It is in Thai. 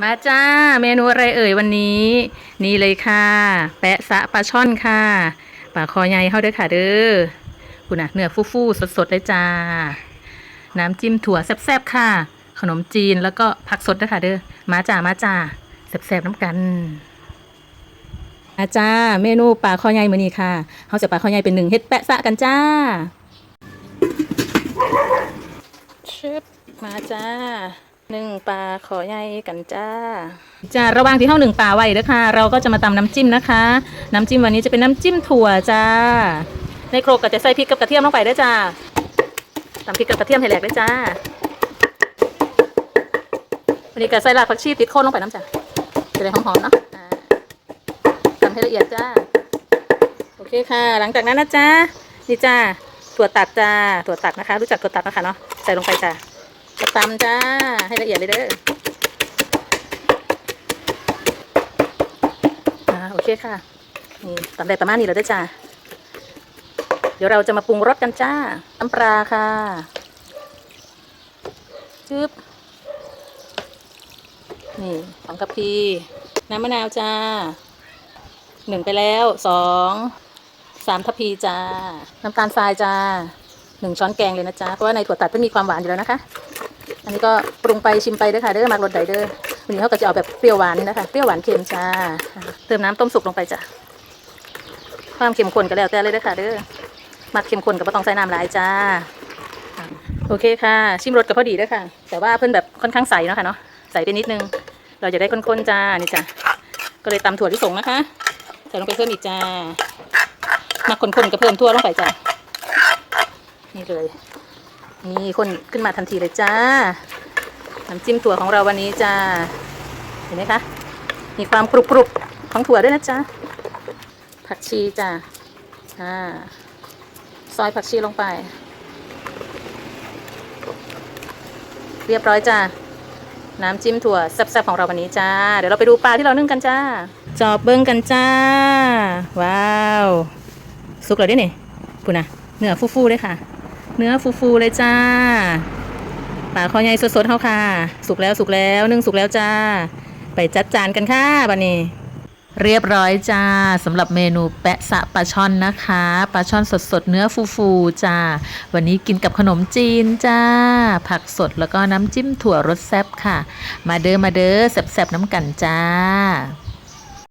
มาจ้า เมนูอะไรเอ่ยวันนี้ นี่เลยค่ะ แปะสะปลาช่อนค่ะปลาคอใหญ่เข้าด้อค่ะเด้อคุณน่ะเนื้อฟูๆสดๆเลยจ้า น้ำจิ้มถั่วแซ่บๆค่ะ ขนมจีนแล้วก็ผักสดด้วยค่ะเด้อมาจ้ามาจ้าแซ่บๆน้ำกันอาจ้าเมนูปลาคอใหญ่มื้อนี้ค่ะเขาจะปลาคอใหญ่เป็นหนึ่งเฮ็ดแปะสะกันจ้าชึบมาจ้า หนึ่งปลาขอใหญ่กันจ้าจ้าระหว่างที่เข้าหนึ่งปลาไว้เด้อค่ะเราก็จะมาตำน้ำจิ้มนะคะ น้ำจิ้มวันนี้จะเป็นน้ำจิ้มถั่วจ้า ในโครกก็จะใส่พริกกับกระเทียมลงไปด้วยจ้าตำพริกกับกระเทียมให้แหลกด้วยจ้าวันนี้ก็ใส่รากผักชีติดโคนลงไปน้ำจ้ะจะได้หอมๆเนาะอ่าทำให้ละเอียดจ้าโอเคค่ะ หลังจากนั้นนะจ้านี่จ้าถั่วตัดจ้าถั่วตัดนะคะ รู้จักถั่วตัดนะคะเนาะใส่ลงไปจ้า ตำจ้า ให้ละเอียดเลยเด้อโอเคค่ะ นี่ตำได้ประมาณนี้แล้วด้จ้า เดี๋ยวเราจะมาปรุงรสกันจ้า น้ำปลาค่ะจึ๊บนี่สองกะพีน้ำมะนาวจ้าหนึ่งไปแล้วสองสามทัพีจ้า น้ำตาลทรายจ้าหนึ่งช้อนแกงเลยนะจ๊ะเพราะว่าในถั่วตัดมันมีความหวานอยู่แล้วนะคะ อันนี้ก็ปรุงไปชิมไปด้อค่ะเด้อมากรสใดเด้อวันนี้เขาก็จะเอาแบบเปรี้ยวหวานนี่นะคะเปรี้ยวหวานเค็มจ้าเติมน้ำต้มสุกลงไปจ้ะความเค็มข้นก็แล้วแต่เลยด้อค่ะเด้อมักเค็มข้นก็ไม่ต้องใส่น้ำหลายจ้าโอเคค่ะ ชิมรสก็พอดีด้อค่ะ แต่ว่าเพิ่อนแบบค่อนข้างใสเนาะค่ะเนาะใสไปนิดนึง เราจะได้ข้นๆจ้านี่จ้ะก็เลยตำถั่วที่ส่งนะคะใส่ลงไปเพิ่มอีกจ้ามาคนๆก็เพิ่มทั่วลงไปจ้ะนี่เลย นี่คนขึ้นมาทันทีเลยจ้าน้ำจิ้มถั่วของเราวันนี้จ้า เห็นไหมคะ มีความกรุบๆของถั่วด้วยนะจ๊ะผักชีจ้าอ่าซอยผักชีลงไป เรียบร้อยจ้าน้ำจิ้มถั่วแซ่บๆของเราวันนี้จ้า เดี๋ยวเราไปดูปลาที่เรานึ่งกันจ้า จอบเบิ้งกันจ้า ว้าว สุกแล้วเด้นี่คุณนะเนื้อฟูๆเลยค่ะ เนื้อฟูๆเลยจ้าปลาคอใหญ่สดๆเฮาค่ะ สุกแล้วสุกแล้วนึ่งสุกแล้วจ้า ไปจัดจานกันค่ะบันนี้ เรียบร้อยจ้าสำหรับเมนูแปะสะปลาช่อนนะคะปลาช่อนสดๆเนื้อฟูๆจ้า วันนี้กินกับขนมจีนจ้า ผักสดแล้วก็น้ำจิ้มถั่วรสแซ่บค่ะ มาเด้อมาเด้อแซ่บๆน้ำกันจ้า